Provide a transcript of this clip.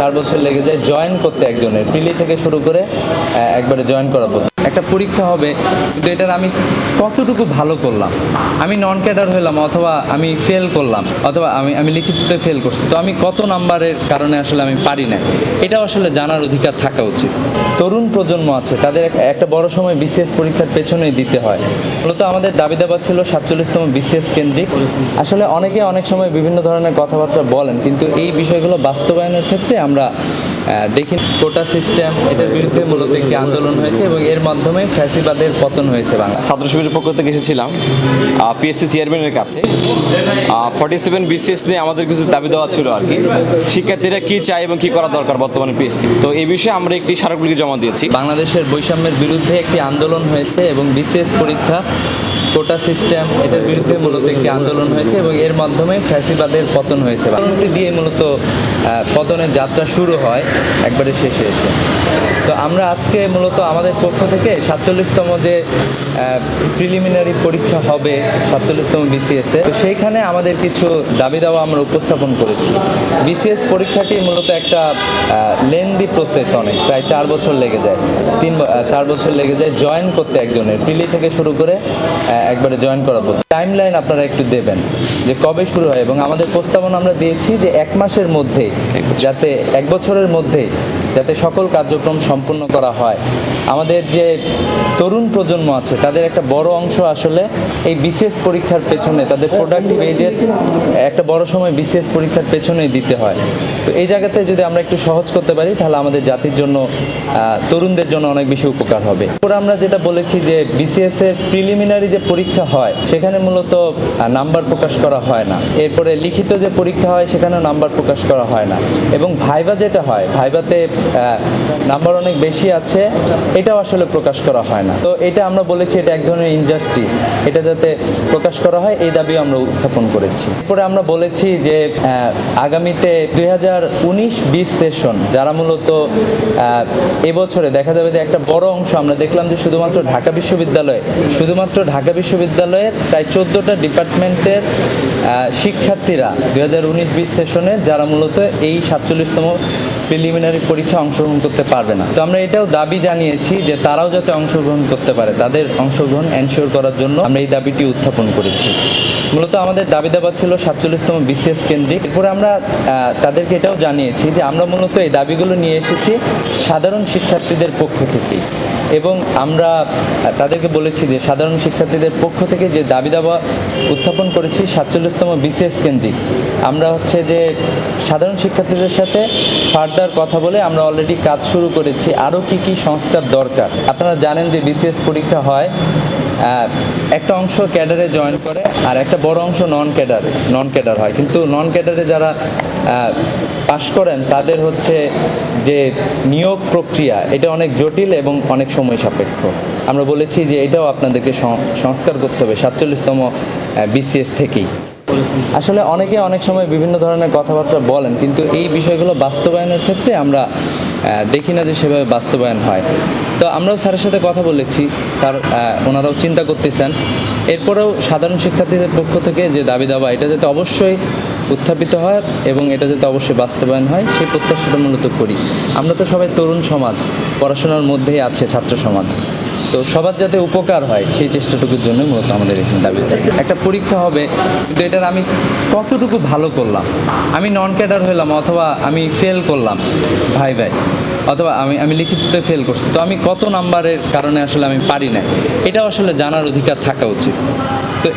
চার বছর লেগে যায় জয়েন করতে একজনের। পিলি থেকে শুরু করে একবারে জয়েন করা পর্যন্ত। একটা পরীক্ষা হবে, কিন্তু এটার আমি কতটুকু ভালো করলাম? আমি নন ক্যাডার হলাম অথবা আমি ফেল করলাম, অথবা আমি আমি লিখিততে ফেল করছি। তো আমি কত নাম্বারের কারণে আসলে আমি পারি না এটাও আসলে জানার অধিকার থাকা উচিত। তরুণ প্রজন্ম আছে, তাদের একটা বড় সময় বিসিএস পরীক্ষার পেছনেই দিতে হয়। মূলত আমাদের দাবি দাবা ছিল সাতচল্লিশতম বিসিএস কেন্দ্রিক। আসলে অনেকে অনেক সময় বিভিন্ন ধরনের কথাবার্তা বলেন, কিন্তু এই বিষয়গুলো বাস্তবায়নের ক্ষেত্রে আমরা দেখি কোটা সিস্টেম এটার বিরুদ্ধে মূলত একটি আন্দোলন হয়েছে এবং এর মাধ্যমে ফ্যাসিবাদের পতন হয়েছে বাংলা ছাত্র শিবিরের পক্ষ থেকে এসেছিলাম পিএসসি চেয়ারম্যানের কাছে। ফর্টি সেভেন বিসিএস নিয়ে আমাদের কিছু দাবি দেওয়া ছিল আর কি। শিক্ষার্থীরা কি চায় এবং কি করা দরকার বর্তমানে পিএসসি তো এই বিষয়ে আমরা একটি স্মারকলিপি জমা দিয়েছি। বাংলাদেশের বৈষম্যের বিরুদ্ধে একটি আন্দোলন হয়েছে এবং বিসিএস পরীক্ষা কোটা সিস্টেম, এটার বিরুদ্ধে মূলত একটি আন্দোলন হয়েছে এবং এর মাধ্যমে ফ্যাসিবাদের পতন হয়েছে। আন্দোলনটি দিয়ে মূলত পতনের যাত্রা শুরু হয় একবারে শেষে এসে। তো আমরা আজকে মূলত আমাদের পক্ষ থেকে সাতচল্লিশতম যে প্রিলিমিনারি পরীক্ষা হবে, সাতচল্লিশতম বিসিএস তো সেইখানে আমাদের কিছু দাবি দাওয়া আমরা উপস্থাপন করেছি। বিসিএস পরীক্ষাটি মূলত একটা লেন্দি প্রসেস অনেক, প্রায় চার বছর লেগে যায়। তিন চার বছর লেগে যায় জয়েন করতে একজনের প্রিলি থেকে শুরু করে একবারে জয়েন করাবো টাইম লাইন আপনারা একটু দেবেন যে কবে শুরু হয় এবং আমাদের প্রস্তাবনা আমরা দিয়েছি যে এক মাসের মধ্যে যাতে এক বছরের মধ্যে যাতে সকল কার্যক্রম সম্পূর্ণ করা হয়। আমাদের যে তরুণ প্রজন্ম আছে তাদের একটা বড় অংশ আসলে এই বিশেষ পরীক্ষার পেছনে তাদের প্রোডাক্টিভ এজের একটা বড় সময় বিসিএস পরীক্ষার পেছনেই দিতে হয়। তো এই জায়গাতে যদি আমরা একটু সহজ করতে পারি, তাহলে আমাদের জাতির জন্য তরুণদের জন্য অনেক বেশি উপকার হবে। এরপর আমরা যেটা বলেছি যে বিসিএস এর প্রিলিমিনারি যে পরীক্ষা হয়, সেখানে মূলত নাম্বার প্রকাশ করা হয় না। এরপরে লিখিত যে পরীক্ষা হয় সেখানে নাম্বার প্রকাশ করা হয় না। এবং ভাইবা যেটা হয় ভাইবাতে নাম্বার অনেক বেশি আছে, এটাও আসলে প্রকাশ করা হয় না। তো এটা আমরা বলেছি, এটা এক ধরনের ইনজাস্টিস এটা যাতে প্রকাশ করা হয়, এই দাবি আমরা উত্থাপন করেছি। এরপরে আমরা বলেছি যে আগামীতে দুই হাজার উনিশ বিশ সেশন, যারা মূলত এবছরে দেখা যাবে যে একটা বড় অংশ, আমরা দেখলাম যে শুধুমাত্র ঢাকা বিশ্ববিদ্যালয়ে, শুধুমাত্র ঢাকা বিশ্ববিদ্যালয়ের প্রায় চোদ্দোটা ডিপার্টমেন্টের শিক্ষার্থীরা দুই হাজার উনিশ বিশ সেশনে, যারা মূলত এই সাতচল্লিশতম প্রিলিমিনারি পরীক্ষা অংশগ্রহণ করতে পারবে না। তো আমরা এটাও দাবি জানিয়েছি যে তারাও যাতে অংশগ্রহণ করতে পারে, তাদের অংশগ্রহণ এনশিওর করার জন্য আমরা এই দাবিটি উত্থাপন করেছি। মূলত আমাদের দাবি দাবা ছিল সাতচল্লিশতম বিসিএস কেন্দ্রিক। এরপরে আমরা তাদেরকে এটাও জানিয়েছি যে আমরা মূলত এই দাবিগুলো নিয়ে এসেছি সাধারণ শিক্ষার্থীদের পক্ষ থেকেই। এবং আমরা তাদেরকে বলেছি যে সাধারণ শিক্ষার্থীদের পক্ষ থেকে যে দাবি দাবা উত্থাপন করেছি সাতচল্লিশতম বিসিএস কেন্দ্রিক, আমরা হচ্ছে যে সাধারণ শিক্ষার্থীদের সাথে ফার্দার কথা বলে আমরা অলরেডি কাজ শুরু করেছি। আরও কি কি সংস্কার দরকার? আপনারা জানেন যে বিসিএস পরীক্ষা হয় একটা অংশ ক্যাডারে জয়েন করে আর একটা বড় অংশ নন ক্যাডার নন ক্যাডার হয়। কিন্তু নন ক্যাডারে যারা পাশ করেন, তাদের হচ্ছে যে নিয়োগ প্রক্রিয়া, এটা অনেক জটিল এবং অনেক সময় সাপেক্ষ। আমরা বলেছি যে এটাও আপনাদেরকে সংস্কার করতে হবে সাতচল্লিশতম বিসিএস থেকেই। আসলে অনেকে অনেক সময় বিভিন্ন ধরনের কথাবার্তা বলেন, কিন্তু এই বিষয়গুলো বাস্তবায়নের ক্ষেত্রে আমরা দেখি না যে সেভাবে বাস্তবায়ন হয়। তো আমরাও স্যারের সাথে কথা বলেছি। স্যার ওনারাও চিন্তা করতেছেন। এরপরেও সাধারণ শিক্ষার্থীদের পক্ষ থেকে যে দাবি দাবা, এটা যাতে অবশ্যই উত্থাপিত হয় এবং এটা যাতে অবশ্যই বাস্তবায়ন হয়, সেই প্রত্যাশাটা মূলত করি। আমরা তো সবাই তরুণ সমাজ, পড়াশোনার মধ্যেই আছে ছাত্র সমাজ। তো সবার যাতে উপকার হয় সেই চেষ্টাটুকুর জন্য মূলত আমাদের এখানে দাবি। একটা পরীক্ষা হবে, কিন্তু এটার আমি কতটুকু ভালো করলাম? আমি নন ক্যাডার হলাম অথবা আমি ফেল করলাম, ভাই ভাই, অথবা আমি আমি লিখিততে ফেল করছি। তো আমি কত নাম্বারের কারণে আসলে আমি পারি না এটা আসলে জানার অধিকার থাকা উচিত। তো